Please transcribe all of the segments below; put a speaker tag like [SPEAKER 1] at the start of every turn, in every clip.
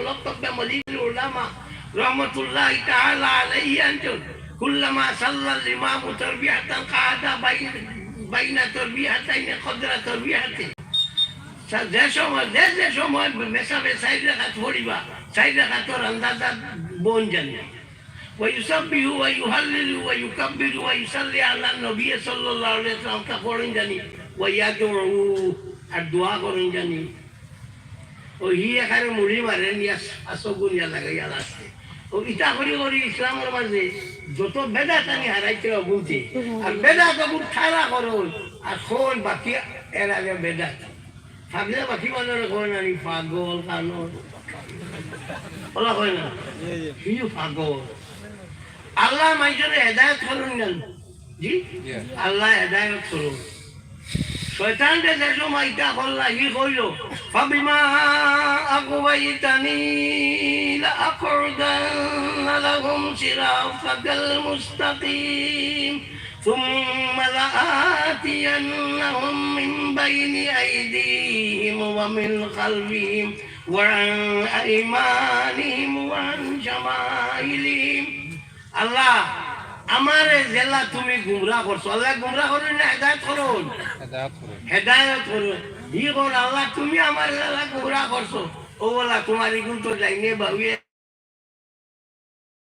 [SPEAKER 1] লক্তব্য মলিদুল উলামা রহমতুল্লাহ তাআলা আলাইহি আনজন কুল্লামা সাল্লাল ইমামু তারবিয়াতান কাদা বাইন বাইনা তারবিয়াতাইন কদরা তারবিয়াতাইন যে সময় যে যে সময় মেসাবে সাইড রাখা পড়িবা সাইড রাখা তোর আন্দাজা বোন জানি ويسبح ويهلل ويكبر ويصلي على النبي صلى الله عليه وسلم تقولين জানি ويدعو الدعاء করেন জানি ও হি এখানে মুড়ি মারেন ইয়া আসগুনিয়া লাগাইয়া আসছে ও ইটা করি করি ইসলামের মাঝে যত বেদা টানি হারাইতে অগুনতে আর বেদা কবুর ঠাড়া করো আর খোল বাকি এর আগে বেদা থাকলে বাকি মানুষের কয় না নি পাগল কানন ওলা কয় না? হিউ পাগল। আল্লাহ মাইজরে হেদায়ত করুন জান? জি? আল্লাহ হেদায়ত করুন শয়তানকে যে সময় ইটা করলা ই কইল ফাবিমা আগওয়াইতানি لأقعدن لهم صراطك المستقيم ثم لآتينهم من بين أيديهم ومن خلفهم وعن أيمانهم وعن شمائلهم আল্লাহ আমার জেলা তুমি গুমরা করছ। আল্লাহ গুমরা করুন না হেদায়ত করুন হেদায়ত করুন ই কর আল্লাহ তুমি আমার জেলা গুমরা করছ। ও বলা তোমার ইগুন তো লাইনে বাবুয়ে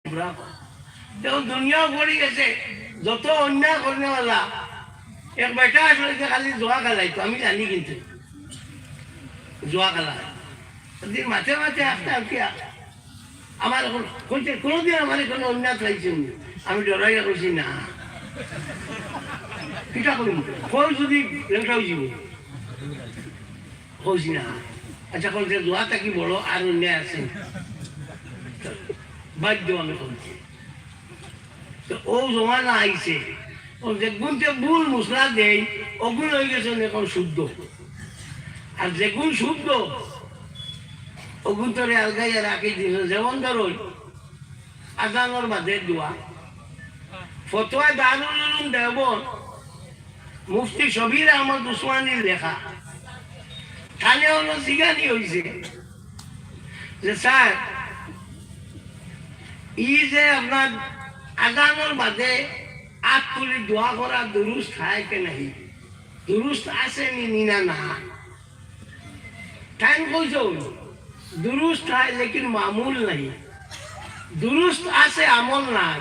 [SPEAKER 1] গুমরা কর। দুনিয়াও পড়ে গেছে। যত অন্যায় করনে বলা এক বেটা আসলে যে খালি জোয়া খেলাইতো আমি জানি কিন্তু। জোয়া খেলা। মাঝে মাঝে একটা আঁকিয়া আমার কোনোদিন আমার কোনো অন্যায় চাইছে আমি ডরাইয়া কইছি না। কিটা করিম কই যদি লেংটা হয়ে যাব। কইছি না। আচ্ছা কোন যে দোয়া থাকি বড় আর অন্যায় আছে। বাধ্য আমি করছি তো ও জমানা আইছে ও যেগুন যে ভুল মশলা দেই ওগুন হয়ে গেছে এখন শুদ্ধ। আর যেগুন শুদ্ধ অগুন্তরে আলগাইয়া রাখি দিল যেমন ধরুন আজানোর বাদে দোয়া ফতোয়া দারুল উলুম দেবর মুফতি শবির আহমদ উসমানীর লেখা। তাহলে হলো জিগানি হয়েছে যে স্যার ই যে আপনার আগানোর মাঝে আত তুলি দোয়া করা দুরুস্ত হয় কে নাহি। দুরুস্ত আছে নি নিনা না। টাইম কইছ দুরুস্ত হয় লেকিন মামুল নাই দুরুস্ত আছে আমল নাই।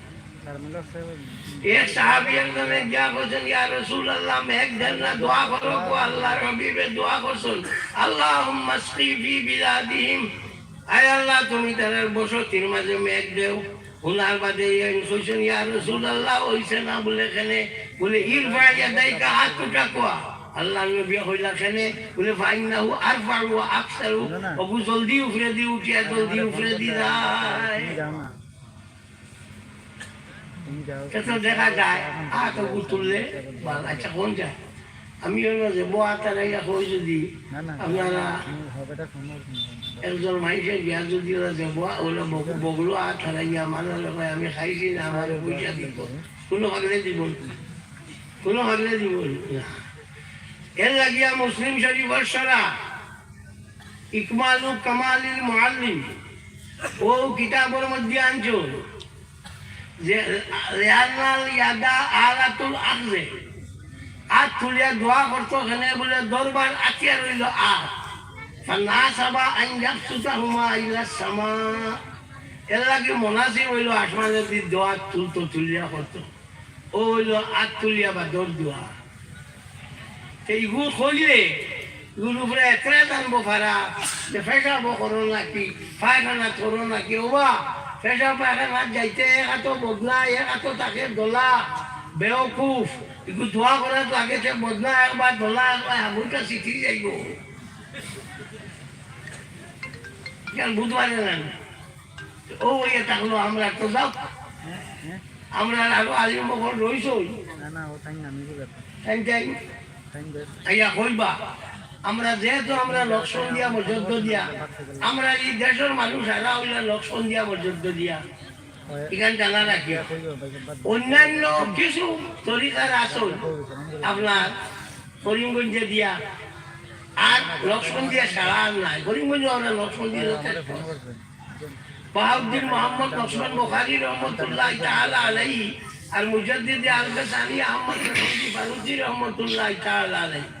[SPEAKER 1] এক সাহাবি একজনে গিয়া করছেন ইয়া রসুল আল্লাহ মেঘ দেন না দোয়া করো কো আল্লাহ রবিবে দোয়া করছেন আল্লাহ মাস্তি বি বিলাদিহিম আয় আল্লাহ তুমি তাদের বসতির মাঝে মেঘ দেও হুনার বাদে কইছেন ইয়া রসুল আল্লাহ হইছে না বলে এখানে বলে ইরফা ইয়াদাইকা হাত উঠা কোয়া আল্লাহ নবী হইলা খেনে বলে ফাইন না হু আর ফাড়ু আকসারু অবু জলদি উফরে দি উঠিয়া জলদি উফরে দি যায় এটা দেখা যায় হাত অবু তুললে ভালো আচ্ছা কোন যায় আমি হইল যে বো হাতার হই যদি আপনারা একজন মানুষের বিয়া যদি ওরা যাব ওরা বগলো হাত হারাইয়া মানুষ আমি খাইছি না আমার পয়সা দিব কোনো হলে দিব কোনো হলে দিব না এর লাগিয়া মুসলিম শরীফের সরা ইকমালু কামালিল মুআল্লিম ও কিতাবের মধ্যে আনছো যে রেহানাল ইয়াদা আলাতুল আখজে আত তুলিয়া দোয়া করতো এখানে বলে দরবার আতিয়া রইল আত ফান্নাসাবা আন ইয়াবসুতাহুমা ইলা সামা। এর লাগে মনাসি হইল আসমানের দিক দোয়া তুলতো, তুলিয়া করতো। ও হইল আত তুলিয়া বা দর দোয়া। এইগুলো খুঁজলে এগুলো উপরে এত্রে জানব ফারা। যে ফেসাবো করো নাকি পায়খানা করো নাকি, ওবা। পেশা যাইতে এত বদলা এত তাকে দোলা বেওকুফ। একটু ধোয়া করে তো আগে সে বদলা একবার দোলা একবার আঙুলটা শিখি যাইব। কেন বুধবারে না? ও ইয়ে থাকল আমরা তো যাও আমরা আরও আলিম রইছই।
[SPEAKER 2] না না ও তাই আমি বুঝাতে
[SPEAKER 1] টাইম টাইম
[SPEAKER 2] তাই?
[SPEAKER 1] আইয়া কইবা আমরা যেহেতু আমরা লক্ষণ দিয়া মর্যদ্দ দিয়া, আমরা এই দেশের মানুষ, এরা হইলে লক্ষণ দিয়া মর্যদ্দ দিয়া। এখান জানা অন্যান্য কিছু তরিকার আসল আপনার করিমগঞ্জে দিয়া আর লক্ষ্মণ দিয়া সারা আর নাই। করিমগঞ্জে আমরা লক্ষ্মণ দিয়ে বাহাউদ্দিন মোহাম্মদ লক্ষ্মণ বুখারী রহমতুল্লাহ তাআলা আলাইহি আর মুজাদ্দিদ আল-বাসানি আহমদ ফারুজি রহমতুল্লাহ তাআলা আলাইহি।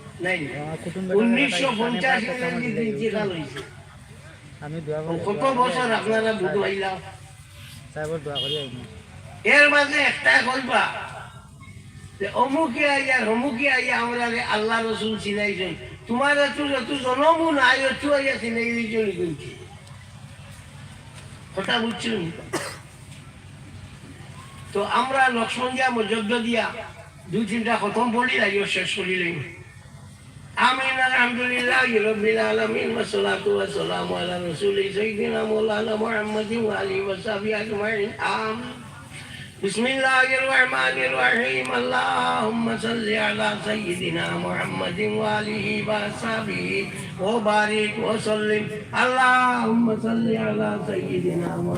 [SPEAKER 1] উনিশশো পঞ্চাশি ইন্তিকাল হয়েছে।
[SPEAKER 2] আমি দোয়া
[SPEAKER 1] ও কত বছর আপনারা বুধবাইলা
[SPEAKER 2] সাহেবর দোয়া করি আইনি
[SPEAKER 1] এর মাঝে একটা কইবা অমুকে আইয়া অমুকে আইয়া আমরা আল্লাহ রসুল চিনাইছেন তোমার জনমু নাই একটু আইয়া চিনাই দিয়েছেন কিন্তু। কথা বুঝছেন? তো আমরা লক্ষ্মণ দিয়া মর্যাদা দিয়া দুই তিনটা খতম পড়ি লাগিও শেষ আমিন Alhamdulillah, Rabbil Alamin, wassalatu wassalamu ala rasulih Sayyidina Maulana Muhammadin wa alihi wa sahbihi ajma'in. Amin. بسم الله الرحمن الرحيم اللهم صل على سيدنا محمد وآله وصحبه وبارك وسلم اللهم صل على سيدنا محمد